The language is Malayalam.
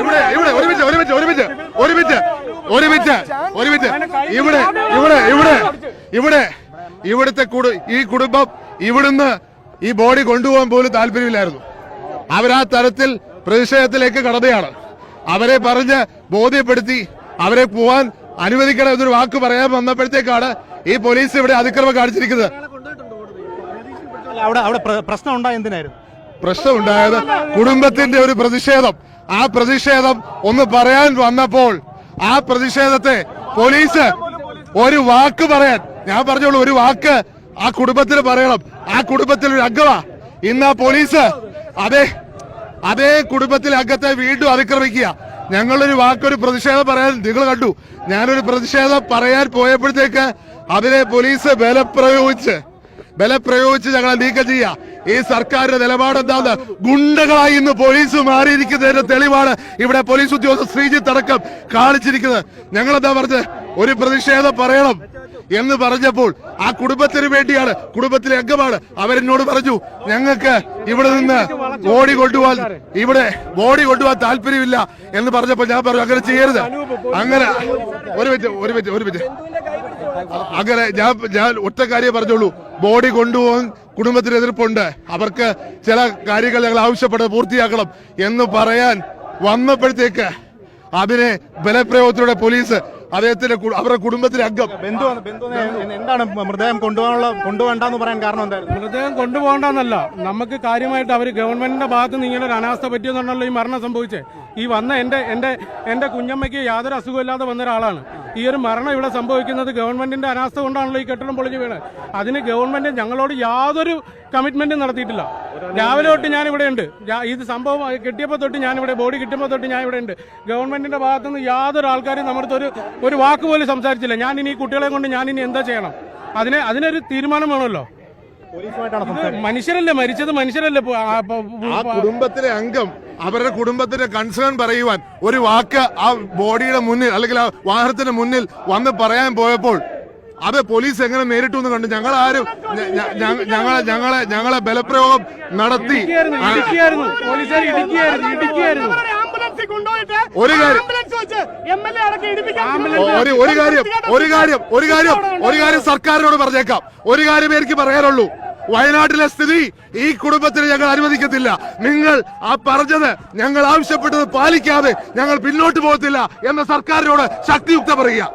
ഇവിടെ ഇവിടെ ഇവിടെ ഒരുമിച്ച് ഒരുമിച്ച് ഒരുമിച്ച് ഒരുമിച്ച് ഒരുമിച്ച് ഒരുമിച്ച്. ഇവിടെ ഇവിടെ ഇവിടെ ഇവിടെ ഇവിടുത്തെ ഈ കുടുംബം ഇവിടുന്ന് ഈ ബോഡി കൊണ്ടുപോകാൻ പോലും താല്പര്യമില്ലായിരുന്നു. അവരാ തരത്തിൽ പ്രതിഷേധത്തിലേക്ക് കടന്നയാണ്. അവരെ പറഞ്ഞ് ബോധ്യപ്പെടുത്തി അവരെ പോവാൻ അനുവദിക്കണം എന്നൊരു വാക്ക് പറയാൻ വന്നപ്പോഴത്തേക്കാണ് ഈ പോലീസ് ഇവിടെ അതിക്രമം കാണിച്ചിരിക്കുന്നത്. അവിടെ അവിടെ പ്രശ്നം ഉണ്ടായ എന്തിനായിരുന്നു? പ്രശ്നമുണ്ടായത് കുടുംബത്തിന്റെ ഒരു പ്രതിഷേധം. ആ പ്രതിഷേധം ഒന്ന് പറയാൻ വന്നപ്പോൾ ആ പ്രതിഷേധത്തെ പോലീസ് ഒരു വാക്ക് പറയാൻ ഞാൻ പറഞ്ഞോളൂ ഒരു വാക്ക് ആ കുടുംബത്തിന് പറയണം. ആ കുടുംബത്തിൽ ഒരു അംഗമാ. ഇന്ന് ആ പോലീസ് അതേ അതേ കുടുംബത്തിലെ അംഗത്തെ വീണ്ടും അതിക്രമിക്കുക. ഞങ്ങളൊരു വാക്കൊരു പ്രതിഷേധം പറയാൻ നിങ്ങൾ കണ്ടു. ഞാനൊരു പ്രതിഷേധം പറയാൻ പോയപ്പോഴത്തേക്ക് അതിനെ പോലീസ് ബലപ്രയോഗിച്ച് ബലപ്രയോഗിച്ച് ഞങ്ങളെ നീക്കം ചെയ്യാ ഈ സർക്കാരിന്റെ നിലപാട് എന്താണ് ഗുണ്ടകളായി ഇന്ന് പോലീസ് മാറിയിരിക്കുന്നതിന്റെ തെളിവാണ് ഇവിടെ പോലീസ് ഉദ്യോഗസ്ഥ ശ്രീജിത്ത് അടക്കം കാണിച്ചിരിക്കുന്നത്. ഞങ്ങൾ എന്താ പറഞ്ഞത്? ഒരു പ്രതിഷേധം പറയണം. എന്ന് പറഞ്ഞപ്പോൾ ആ കുടുംബത്തിന് വേണ്ടിയാണ് കുടുംബത്തിലെ അംഗമാണ്. അവരെന്നോട് പറഞ്ഞു ഞങ്ങൾക്ക് ഇവിടെ നിന്ന് ബോഡി കൊണ്ടുപോകാൻ ഇവിടെ ബോഡി കൊണ്ടുപോകാൻ താല്പര്യമില്ല. എന്ന് പറഞ്ഞപ്പോൾ ഞാൻ പറഞ്ഞു അങ്ങനെ ചെയ്യരുത്. അങ്ങനെ ഒരു മിനിറ്റ് ഒരു മിനിറ്റ് ഒരു മിനിറ്റ്. അങ്ങനെ ഞാൻ ഞാൻ ഒറ്റ കാര്യം പറഞ്ഞോളൂ ബോഡി കൊണ്ടുപോകാൻ കുടുംബത്തിന് എതിർപ്പുണ്ട്. അവർക്ക് ചില കാര്യങ്ങൾ ഞങ്ങൾ ആവശ്യപ്പെട്ട് പൂർത്തിയാക്കണം എന്ന് പറയാൻ വന്നപ്പോഴത്തേക്ക് അതിനെ ബലപ്രയോഗത്തിലൂടെ പോലീസ് അദ്ദേഹത്തിന്റെ അവരുടെ കുടുംബത്തിലെ അംഗം. എന്താണ് മൃതദേഹം കൊണ്ടുപോകാനുള്ള കൊണ്ടുപോകണ്ടെന്ന് പറയാൻ കാരണം എന്തായിരുന്നു? മൃതദേഹം കൊണ്ടുപോകണ്ടെന്നല്ല. നമുക്ക് കാര്യമായിട്ട് അവർ ഗവൺമെന്റിന്റെ ഭാഗത്ത് നിന്ന് ഇങ്ങനെ ഒരു അനാസ്ഥ പറ്റിയെന്നുണ്ടല്ലോ ഈ മരണം സംഭവിച്ചേ. ഈ വന്ന എന്റെ എന്റെ എന്റെ കുഞ്ഞമ്മയ്ക്ക് യാതൊരു അസുഖമില്ലാതെ വന്ന ഒരാളാണ്. ഈ ഒരു മരണം ഇവിടെ സംഭവിക്കുന്നത് ഗവൺമെന്റിന്റെ അനാസ്ഥ കൊണ്ടാണല്ലോ ഈ കെട്ടിടം പൊളിഞ്ഞു വീണത് അതിന് ഗവൺമെന്റ് ഞങ്ങളോട് യാതൊരു കമ്മിറ്റ്മെന്റും നടത്തിയിട്ടില്ല. രാവിലെ തൊട്ട് ഞാൻ ഇവിടെ ഉണ്ട് ഇത് സംഭവം കിട്ടിയപ്പോൾ തൊട്ട് ഞാൻ ഇവിടെ ബോഡി കിട്ടുമ്പോൾ തൊട്ട് ഞാൻ ഇവിടെ ഉണ്ട്. ഗവൺമെന്റിന്റെ ഭാഗത്തുനിന്ന് യാതൊരു ആൾക്കാരും നമ്മുടെ ഒരു ഒരു വാക്ക് പോലും സംസാരിച്ചില്ല. ഞാൻ ഇനി കുട്ടികളെ കൊണ്ട് ഞാൻ ഇനി എന്താ ചെയ്യണം? അതിന് അതിനൊരു തീരുമാനം വേണമല്ലോ. മനുഷ്യരല്ലേ മരിച്ചത്? മനുഷ്യരല്ലേ ആ, കുടുംബത്തിലെ അംഗം അവരുടെ കുടുംബത്തിന്റെ കൺസേൺ പറയുവാൻ ഒരു വാക്ക് ആ ബോഡിയുടെ മുന്നിൽ അല്ലെങ്കിൽ ആ വാഹനത്തിന്റെ മുന്നിൽ വന്ന് പറയാൻ പോയപ്പോൾ അത് പോലീസ് എങ്ങനെ നേരിട്ടു എന്ന് കണ്ടു. ഞങ്ങൾ ആരും ഞങ്ങളെ ഞങ്ങളെ ഞങ്ങളെ ബലപ്രയോഗം നടത്തി. ഒരു കാര്യം ഒരു ഒരു കാര്യം ഒരു കാര്യം ഒരു കാര്യം ഒരു കാര്യം സർക്കാരിനോട് പറഞ്ഞേക്കാം. ഒരു കാര്യം എനിക്ക് പറയാനുള്ളൂ. വയനാട്ടിലെ സ്ഥിതി ഈ കുടുംബത്തിന് ഞങ്ങൾ അനുവദിക്കത്തില്ല. നിങ്ങൾ ആ പറഞ്ഞത് ഞങ്ങൾ ആവശ്യപ്പെട്ടത് പാലിക്കാതെ ഞങ്ങൾ പിന്നോട്ട് പോകത്തില്ല എന്ന സർക്കാരിനോട് ശക്തിയുക്ത പറയുക.